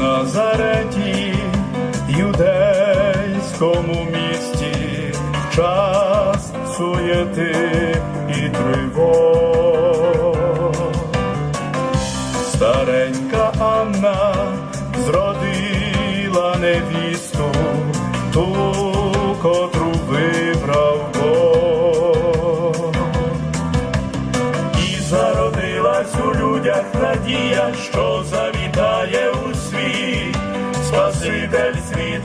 Назареті, юдейському місті, час суєти і тривог. Старенька Анна зродила невісту, ту, котру вибрав Бог. і зародилась у людях надія, що завітає.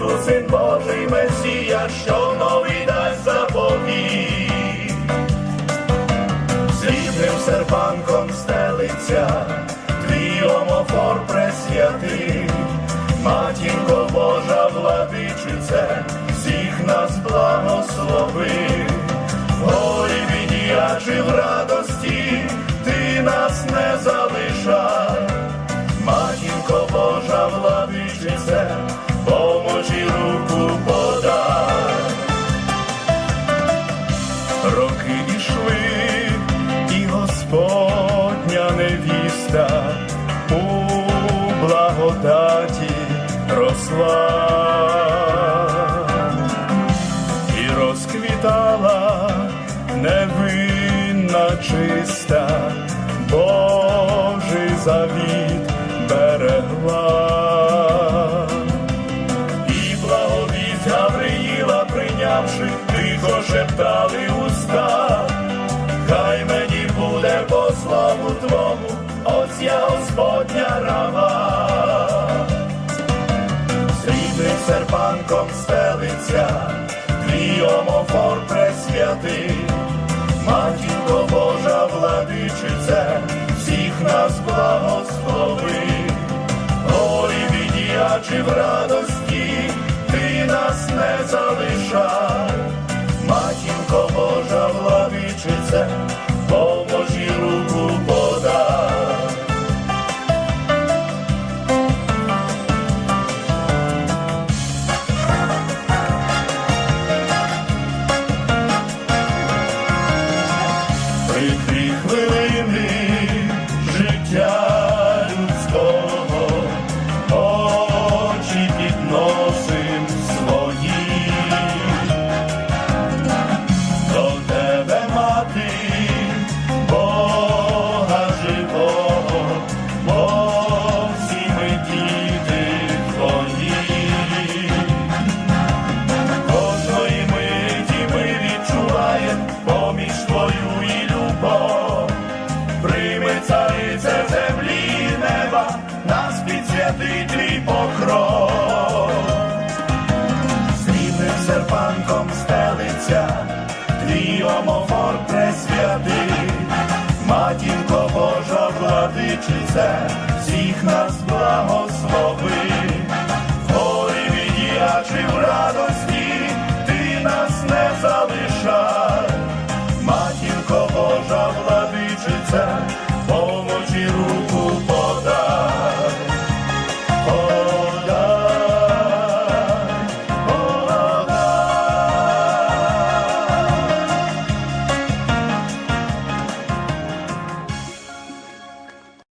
Світу, син Божий Месія, що новий дасть заповіт. Срібним серпанком стелиться, твій омофор пресвятий, матінко Божа владичице, всіх нас благослови, в горі біді, в радості, ти нас не залишай, Господня невіста у благодаті росла і розквітала невинна чиста, Божий завіт берегла. І благовість Гавриїла прийнявши, тихо шептали уста, хай мені слову твому, ось я Господня раба. Срібним серпанком стелиться, твій омофор пресвятий, матінко Божа владичице, всіх нас благослови. Горі біді, а чи в радості, ти нас не залишай, матінко Божа владичице, Прикрі хвилини життя людського, очі підносим свої. До тебе, мати, Бога живого, бо всі ми діти твої. Кожної миті ми відчуваєм поміж твою підсвятить твій покров. Срібним серпанком стелиться, твій омофор пресвятий, матінко Божа владичице, всі